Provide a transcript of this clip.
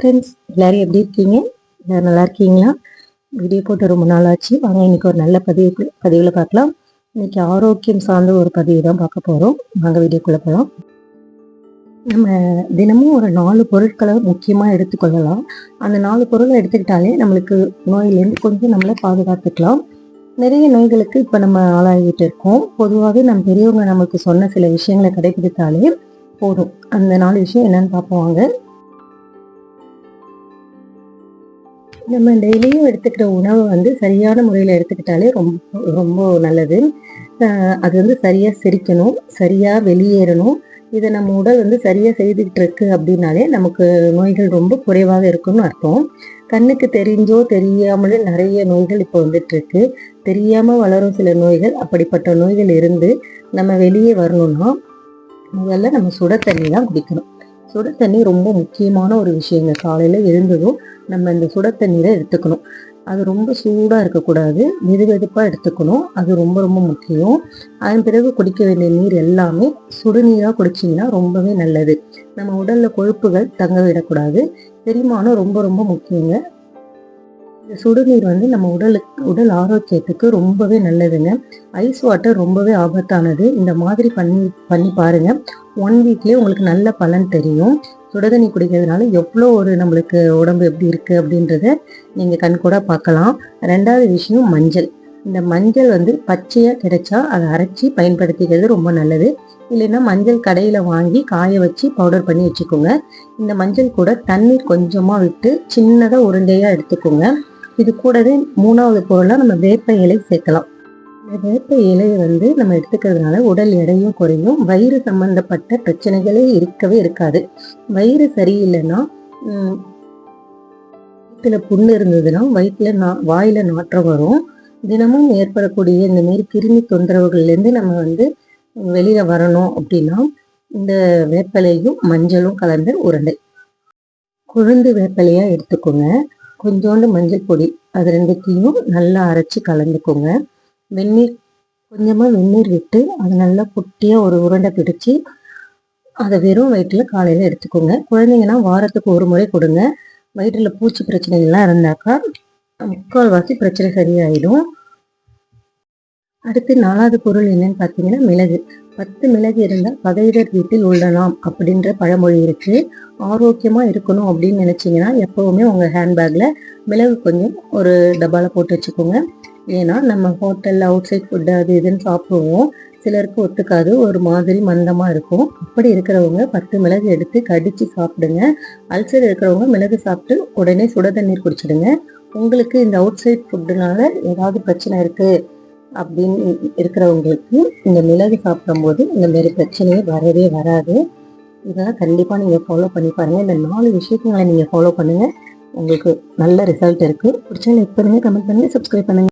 Friends எல்லாரும் எப்படி இருக்கீங்க? எல்லோரும் நல்லா இருக்கீங்களா? வீடியோ போட்டு ரொம்ப நாள் ஆச்சு. வாங்க இன்றைக்கி ஒரு நல்ல பதிவு பதிவில் பார்க்கலாம். இன்றைக்கி ஆரோக்கியம் சார்ந்த ஒரு பதிவு தான் பார்க்க போகிறோம் வாங்க வீடியோக்குள்ளே போகலாம் நம்ம தினமும் ஒரு நாலு பொருட்களை முக்கியமாக எடுத்துக்கொள்ளலாம். அந்த நாலு பொருளை எடுத்துக்கிட்டாலே நம்மளுக்கு நோயிலேருந்து கொஞ்சம் நம்மளை பாதுகாத்துக்கலாம். நிறைய நோய்களுக்கு இப்போ நம்ம ஆளாகிட்டு இருக்கோம். பொதுவாகவே நம்ம பெரியவங்க நமக்கு சொன்ன சில விஷயங்களை கடைபிடித்தாலே போதும். அந்த நாலு விஷயம் என்னன்னு பார்ப்போம் நம்ம டெய்லியும் எடுத்துக்கிற உணவு வந்து சரியான முறையில் எடுத்துக்கிட்டாலே ரொம்ப ரொம்ப நல்லது. அது வந்து சரியாக செரிக்கணும் சரியாக வெளியேறணும். இதை நம்ம உடல் வந்து சரியாக செய்துக்கிட்டு இருக்கு அப்படின்னாலே நமக்கு நோய்கள் ரொம்ப குறைவாக இருக்கும்னு அர்த்தம். கண்ணுக்கு தெரிஞ்சோ தெரியாமலே நிறைய நோய்கள் இப்போ வந்துட்டு தெரியாமல் வளரும் சில நோய்கள் அப்படிப்பட்ட நோய்கள் இருந்து நம்ம வெளியே வரணும்னா முதல்ல நம்ம சுட தண்ணி தான் குடிக்கணும். சுட தண்ணி ரொம்ப முக்கியமான ஒரு விஷயங்க. காலையில் எழுந்ததும் நம்ம இந்த சுட தண்ணீரை எடுத்துக்கணும். அது ரொம்ப சூடாக இருக்கக்கூடாது. வெது வெதுப்பாக எடுத்துக்கணும். அது ரொம்ப ரொம்ப முக்கியம். அதன் பிறகு குடிக்க வேண்டிய நீர் எல்லாமே சுடுநீராக குடிச்சிங்கன்னா ரொம்பவே நல்லது. நம்ம உடலில் கொழுப்புகள் தங்க விடக்கூடாது. செரிமானம் ரொம்ப ரொம்ப முக்கியங்க. இந்த சுடுநீர் வந்து நம்ம உடலுக்கு உடல் ஆரோக்கியத்துக்கு ரொம்பவே நல்லதுங்க. ஐஸ் வாட்டர் ரொம்பவே ஆபத்தானது. இந்த மாதிரி பண்ணி பண்ணி பாருங்கள் ஒன் வீக்லேயே உங்களுக்கு நல்ல பலன் தெரியும். சுடுதண்ணி குடிக்கிறதுனால எவ்வளோ ஒரு நம்மளுக்கு உடம்பு எப்படி இருக்குது அப்படின்றத நீங்கள் கண்கூட பார்க்கலாம். ரெண்டாவது விஷயம் மஞ்சள். இந்த மஞ்சள் வந்து பச்சையாக கிடைச்சா அதை அரைச்சி பயன்படுத்திக்கிறது ரொம்ப நல்லது. இல்லைன்னா மஞ்சள் கடையில் வாங்கி காய வச்சு பவுடர் பண்ணி வச்சுக்கோங்க. இந்த மஞ்சள் கூட தண்ணீர் கொஞ்சமாக விட்டு சின்னதாக உருண்டையாக எடுத்துக்கோங்க. இது கூடவே மூணாவது பொருளாக நம்ம வேப்ப இலை சேர்க்கலாம். இந்த வேப்ப இலையை வந்து நம்ம எடுத்துக்கிறதுனால உடல் எடையும் குறையும். வயிறு சம்பந்தப்பட்ட பிரச்சனைகளே இருக்கவே இருக்காது. வயிறு சரியில்லைன்னா ம், வயிற்றுல புண்ணு இருந்ததுன்னா வயிற்றுல நா வாயில நாற்றம் வரும். தினமும் ஏற்படக்கூடிய இந்த மாரி கிருமி தொந்தரவுகள்லேருந்து நம்ம வந்து வெளியில வரணும் அப்படின்னா இந்த வேப்பலையும் மஞ்சளும் கலந்த உருண்டை. குழுந்து வேப்பலையா எடுத்துக்கோங்க. கொஞ்சோண்டு மஞ்சள் பொடி. அது ரெண்டுத்தையும் நல்லா அரைச்சி கலந்துக்கோங்க. வெந்நீர் கொஞ்சமாக வெந்நீர் விட்டு அதை நல்லா குட்டியாக ஒரு உருண்டை பிடிச்சி அதை வெறும் வயிற்றில் காலையில் எடுத்துக்கோங்க. குழந்தைங்கன்னா வாரத்துக்கு ஒரு முறை கொடுங்க. வயிற்றில் பூச்சி பிரச்சனைகள்லாம் இருந்தாக்கா முக்கால்வாசி பிரச்சனை சரியாயிடும். அடுத்து நாலாவது பொருள் என்னன்னு பார்த்தீங்கன்னா மிளகு. பத்து மிளகு இருந்தால் பகைவர் வீட்டில் உள்ளலாம் அப்படின்ற பழமொழி இருக்கு. ஆரோக்கியமா இருக்கணும் அப்படின்னு நினைச்சீங்கன்னா எப்பவுமே உங்க ஹேண்ட்பேக்ல மிளகு கொஞ்சம் ஒரு டப்பால போட்டு வச்சுக்கோங்க. ஏன்னா நம்ம ஹோட்டல்ல அவுட் சைட் ஃபுட்டு அது இதுன்னு சாப்பிடுவோம். சிலருக்கு ஒத்துக்காது ஒரு மாதிரி மந்தமா இருக்கும். அப்படி இருக்கிறவங்க பத்து மிளகு எடுத்து கடிச்சு சாப்பிடுங்க. அல்சர் இருக்கிறவங்க மிளகு சாப்பிட்டு உடனே சுட தண்ணீர் குடிச்சிடுங்க. உங்களுக்கு இந்த அவுட் சைட் ஃபுட்டுனால ஏதாவது பிரச்சனை இருக்கு. அப்படின்னு இருக்கிறவங்களுக்கு இந்த மிளகு சாப்பிடும்போது இந்த மாதிரி பிரச்சனையே வரவே வராது. இதெல்லாம் கண்டிப்பாக நீங்கள் ஃபாலோ பண்ணி பாருங்கள் இந்த நாலு விஷயங்களை நீங்கள் ஃபாலோ பண்ணுங்கள் உங்களுக்கு நல்ல ரிசல்ட் இருக்குது பிடிச்சா லைக் பண்ணுங்கள் கமெண்ட் பண்ணுங்கள் சப்ஸ்கிரைப் பண்ணுங்கள்